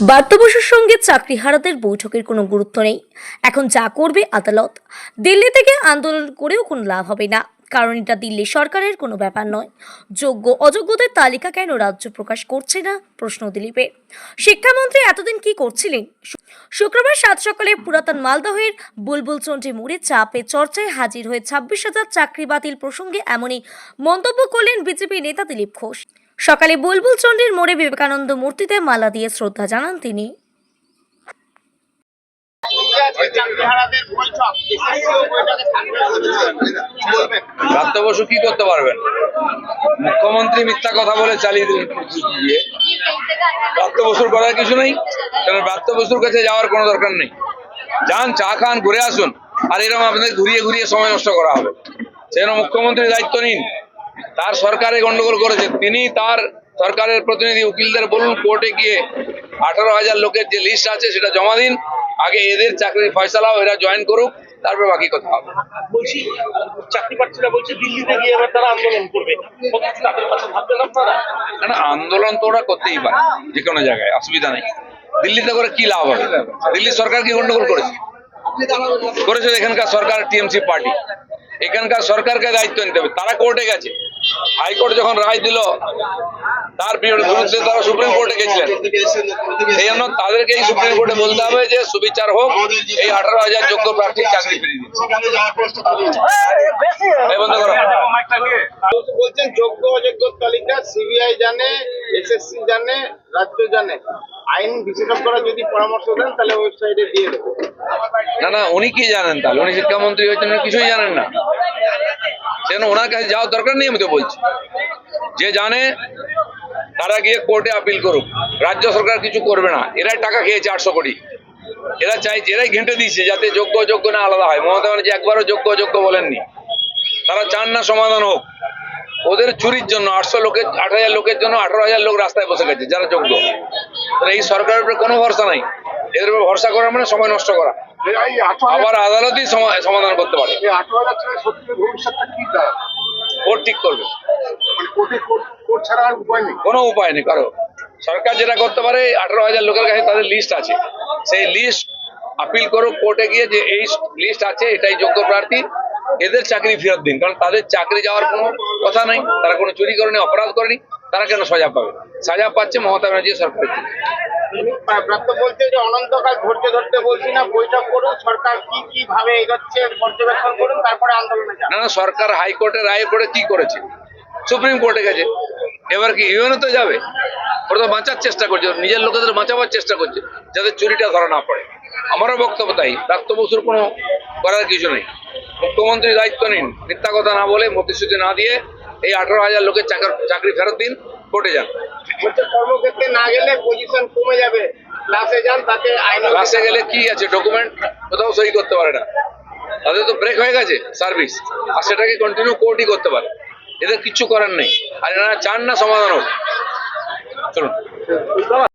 বার্তা বসুর সঙ্গে চাকরিহারাদের বৈঠকের কোনো গুরুত্ব নেই। এখন যা করবে আদালত, দিল্লি থেকে আন্দোলন করেও কোনো লাভ হবে না। কারণ এটা দিল্লি সরকারের কোনো ব্যাপার নয়। যোগ্য অযোগ্যদের তালিকা কেন রাজ্য প্রকাশ করছে না? প্রশ্ন দিলীপে। শিক্ষামন্ত্রী এতদিন কি করছিলেন? শুক্রবার সাত সকালে পুরাতন মালদহের বুলবুল চন্ডী মোড়ে চাপে চর্চায় হাজির হয়ে ছাব্বিশ হাজার চাকরি বাতিল প্রসঙ্গে এমনই মন্তব্য করলেন বিজেপি নেতা দিলীপ ঘোষ। সকালে বুলবুল চন্ডীর মোড়ে বিবেকানন্দ মূর্তিতে মালা দিয়ে শ্রদ্ধা জানান তিনি। বসু কি করতে পারবেন? মুখ্যমন্ত্রী মিথ্যা কথা বলে চালিয়ে দিয়ে বসুর করার কিছু নেই, কারণ প্রাপ্ত বসুর কাছে যাওয়ার কোনো দরকার নেই। যান, চা খান, ঘুরে আসুন, আর এরকম আপনাদের ঘুরিয়ে ঘুরিয়ে সময় নষ্ট করা হবে। সেজন্য মুখ্যমন্ত্রী দায়িত্ব নিন। তার সরকারে গন্ডগোল করেছে। তিনি তার সরকারের প্রতিনিধি উকিলদের বলুন, কোর্টে গিয়ে আঠারো হাজার লোকের যে লিস্ট আছে, সেটা জমা দিন। আগে এদের চাকরির ফয়সালাও এরা জয়েন করুক তারপরে বাকি কথা হবে। বলছি চাকরি প্রার্থীরা বলছে দিল্লিতে গিয়ে তারা আন্দোলন করবে। তাদের ভাববেন আপনারা? না না আন্দোলন তো ওরা করতেই পারে যে কোনো জায়গায় অসুবিধা নেই। দিল্লিতে করে কি লাভ হবে? দিল্লি সরকার কি গন্ডগোল করেছে? করেছে এখানকার সরকার টিএমসি পার্টি। এখানকার সরকারকে দায়িত্ব নিতে হবে। তারা কোর্টে গেছে। হাইকোর্ট যখন রায় দিল তার বিরুদ্ধে তারা সুপ্রিম কোর্টে গেছিলেন। এই জন্য তাদেরকে এই সুপ্রিম কোর্টে বলতে হবে যে সুবিচার হোক এই আঠারো হাজার যোগ্য প্রার্থীর চাকরি ফিরিয়ে বলছেন যোগ্য অযোগ্য তালিকা সিবিআই জানে এসএসসি জানে রাজ্য জানে। আইন বিশেষজ্ঞরা যদি পরামর্শ দেন তাহলে ওয়েবসাইটে দিয়ে দেবো। না না উনি কি জানেন তাহলে? উনি শিক্ষামন্ত্রী হয়েছেন উনি কিছুই জানেন না। সেজন্য ওনার কাছে যাওয়ার দরকার নেই, আমি তো বলছি। যে জানে, তারা গিয়ে কোর্টে আপিল করুক। রাজ্য সরকার কিছু করবে না। এরাই টাকা খেয়েছে আটশো কোটি। এরা চাই এরাই ঘেঁটে দিচ্ছে যাতে যোগ্য যোগ্য না আলাদা হয়। মমতা ব্যানার্জি একবারও যোগ্য যোগ্য বলেননি। তারা চান না সমাধান হোক। ওদের চুরির জন্য, আটশো লোকের, আট হাজার লোকের জন্য আঠারো হাজার লোক রাস্তায় বসে গেছে, যারা যোগ্য। এই সরকারের উপরে কোনো ভরসা নাই। এদের উপর ভরসা করা মানে সময় নষ্ট করা। আবার আদালতই সমাধান করতে পারে। কোর্ট ঠিক করবে। মানে কোনো উপায় নেই কারও সরকার যেটা করতে পারে আঠারো হাজার লোকের কাছে তাদের লিস্ট আছে। সেই লিস্ট আপিল করো কোর্টে গিয়ে যে এই লিস্ট আছে এটাই যোগ্য প্রার্থী এদের চাকরি ফেরত দিন। কারণ তাদের চাকরি যাওয়ার কোনো কথা নেই তারা কোনো চুরি করেনি অপরাধ করেনি তারা কেন সাজা পাবে? সাজা পাচ্ছে মমতা ব্যানার্জি সরকারের। প্রাপ্ত বলছে যে অনন্তকাল ধৈর্য ধরতে বলছি না, বৈঠক করুন, সরকার কি কি ভাবে এগোচ্ছে পর্যবেক্ষণ করুন, তারপরে আন্দোলনে যান। না সরকার হাইকোর্টের রায়ের পরে কি করেছে? সুপ্রিম কোর্টে গেছে। এবার কি ইউএনও তো যাবে? ওরা তো বাঁচার চেষ্টা করছে, নিজের লোকেদের বাঁচাবার চেষ্টা করছে, যাতে চুরিটা ধরা না পড়ে। আমারও বক্তব্য তাই প্রাপ্ত বসুর কোনো করার কিছু নেই। মুখ্যমন্ত্রী দায়িত্ব নিন, মিথ্যা কথা না বলে প্রতিশ্রুতি না দিয়ে এই আঠারো হাজার লোকের চাকরি ফেরত দিন। কোর্টে যান। কর্মক্ষেত্রে না গেলে পজিশন কমে যাবে। ক্লাসে যান তাতে ক্লাসে গেলে কি আছে? ডকুমেন্ট কোথাও সই করতে পারে না। তাদের তো ব্রেক হয়ে গেছে সার্ভিস আর সেটাকে কন্টিনিউ কোর্টই করতে পারে। এদের কিচ্ছু করার নেই। আর এনারা চান না সমাধান হোক। চলুন।